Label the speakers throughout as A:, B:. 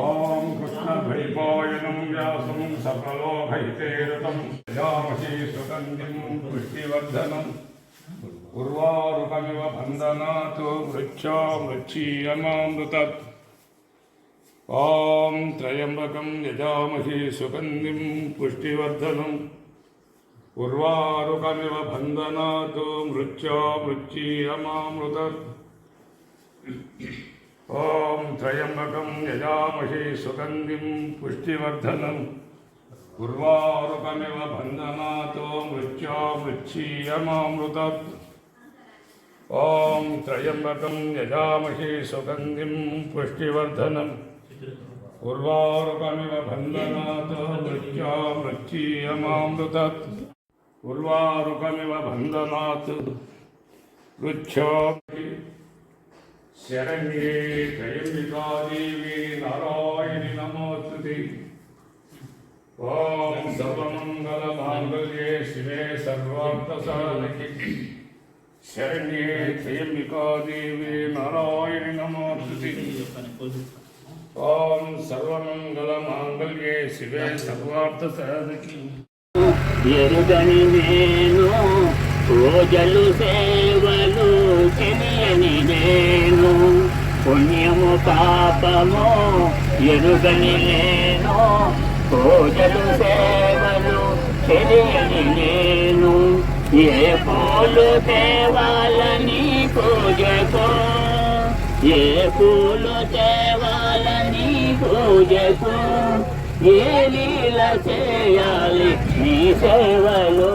A: ఓం కృష్ణద్వైపాయనం వ్యాసం సకలోకైతేరతం యామసీ సుగంధిం పుష్టివర్ధనం. ఉర్వారుకమివ బంధనాత్ మృత్యా మృచ్చీయమామృతత్ ఓం త్రయంబకం యజామహి సుగంధిం పుష్టివర్ధనం. ఉర్వారుకమివ బంధనాత్ మృత్యా మృచ్చీయమామృతత్ ఓం त्र्यम्बकं यजामहे सुगन्धिं पुष्टिवर्धनं। उर्वारुकमिव बन्धनातो मृत्योमुच्छीयमामृतत् ॐ त्र्यम्बकं यजामहे सुगन्धिं पुष्टिवर्धनम् उर्वारुकमिव बन्धनातो मृत्योमृच्छीयमामृतत् उर्वारुकमिव बन्धनात् वृक्षो శరణ్యే త్రయంబికాదేవి నారాయణి నమోస్తుతే. ఓం సర్వమంగళ మాంగళ్యే శివే సర్వార్థసాధకి శరణ్యే త్రయంబికాదేవి నారాయణి నమోస్తుతే. ఓం సర్వమంగళ మాంగళ్యే శివే సర్వార్థసాధకి
B: ఎరుగని నేను పూజలు సే పాపము ఎరుగని నేను పూజలు సేవలు తెలియని నేను. ఏ పూలు తేవాలని పూజకు ఏ పూలు తేవాలని పూజకు ఏ లీల చేయాలి నీ సేవలో?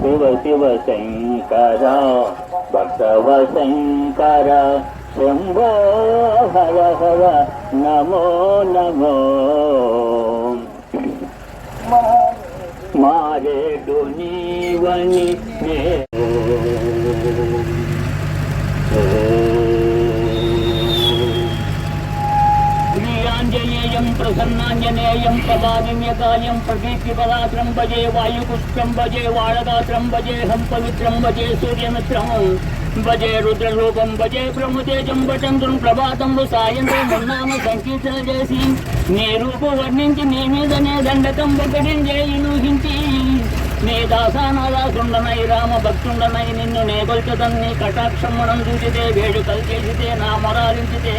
B: శివ శివ శంకర భక్తవ శంకర శంభో హర హర నమో నమో మారేడు నీవని నే శ్రీయాంజనేయం ప్రసన్నాంజనేయం ప్రభావిమ్యకాయం ప్రదీప్తిపదాత్రం భజే వాయుపుష్పం భజే వాళగాత్రం భజేహం పవిత్రం భజే సూర్యమిత్రం భజే రుద్రరూపం భజే బ్రహ్మతేజం భటంతుం ప్రభాతం సాయంత్రం మున్నామ సంకీర్తన చేసి నీ రూపు వర్ణించి నీ మీదనే దండకం ఊహించి నీ దాసానాదాసుండనై రామ భక్తుండనై నిన్ను నే కొల్చదన్ని కటాక్షం చూచితే వేడుకలు చేసితే నా మొరాలించితే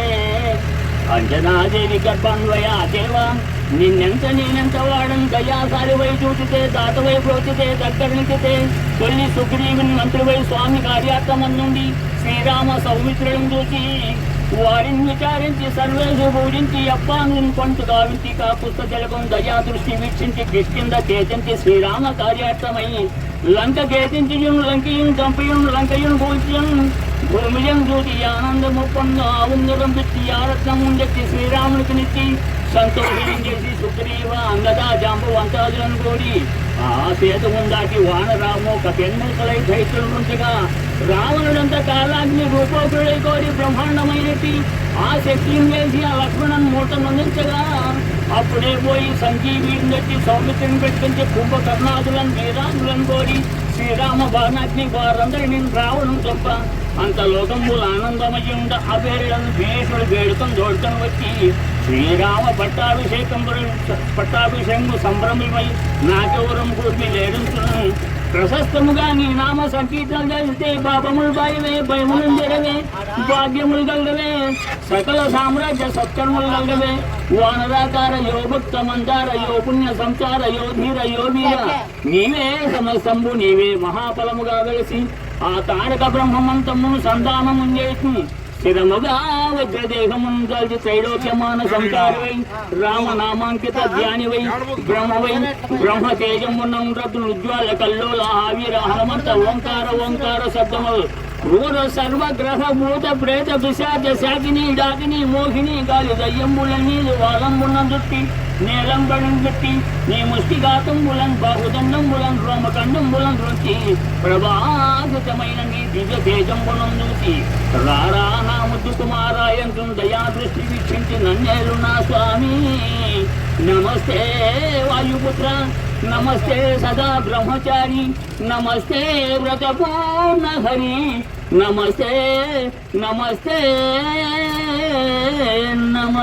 B: అంజనాదేవి గర్భాన్వయా దేవా నిన్నెంత నేనెంత వాడని? దయాసారివై చూచితే దాతవై ప్రోచితే దగ్గరనికితే తొల్లి సుగ్రీవుని మంత్రివై స్వామి కార్యార్థమన్నుండి శ్రీరామ సౌమిత్రులను చూసి వారిని విచారించి సర్వేషు పూజించి అప్పాను పంటు గావించి కాపుస్త జలకం దయా దృష్టి వీక్షించి కిష్కింద కేతించి శ్రీరామ కార్యార్థమై లంక కేతించియును లంకయును చంపయును లంకయును పూజ్యం భూమియం చూసి ఆనందము పొందు ఆవుందరం పెట్టి ఆరత్నం ఉండెత్తి శ్రీరామునికి నిచ్చి సంతోషం చేసి సుగ్రీవ అందదా జాంబు వంతాజులను కోడి ఆ సేతుము దాటి వానరాము ఒక పెన్ముకలై దైత్యుల నుంచిగా రావణుడంత కాలాగ్ని రూపోకుడై కోరి బ్రహ్మాండమైనట్టి ఆ శక్తిని చేసి ఆ లక్ష్మణన్ మూట నందించగా అప్పుడే పోయి సంజీవిని తెచ్చి సౌమిత్రిని పెట్టించి కుంభకర్ణాదులను వీరాదులను కోరి శ్రీరామ బాణాగ్ని నేను రావడం చొప్ప అంత లోకములు ఆనందమయ్యుండ అవేళ్ళను భీషుడు వేడుకొని దోడుకొని వచ్చి శ్రీరామ పట్టాభిషేకం పట్టాభిషేకము సంభ్రమమై నాకెవరం కూర్మి లేడుతున్నాను ప్రశస్తముగా నీ నామ సంకీర్తన చేస్తే పాపములు బాయవే భయములు జరవే భాగ్యములు కలగవే సకల సామ్రాజ్య సత్కర్మలు కలగవే. వానరాకార యో భక్త మందార యో పుణ్య సంచార యో ధీర యో వీర నీవే సమస్తంబు నీవే మహాఫలముగా వెలిసి ఆ తారక బ్రహ్మమంతమును సంతానము చేసి స్థిరముగా త్రైలోక్యమాన సంకారవై రామనామాంకిత ధ్యానివై బ్రహ్మవై బ్రహ్మ తేజమున్న రతులు ఉజ్వాల కల్లోల ఆవిర హనుమంత ఓంకార ఓంకార శబ్దములు ఊర సర్వగ్రహ భూత ప్రేత పిశాచ శాకిని డాకిని మోహిని గాలి దయ్యంబులన్నీ వాలంబున్న దుట్టి నేలంబడంబట్టి నీ ముష్టిఘాతంబులన్ బాహుదండంబులన్ రోమకండంబులన్ రుచి ప్రభాగతమైన నీ దివ్య తేజంబులం నుంచి రారా నా ముద్దు కుమారాయంతు దయా దృష్టి వీక్షించి నన్నేలు నా స్వామి. నమస్తే వాయుపుత్ర నమస్తే సదా బ్రహ్మచారి నమస్తే వ్రతపూర్ణ హరి నమస్తే నమస్తే నమ.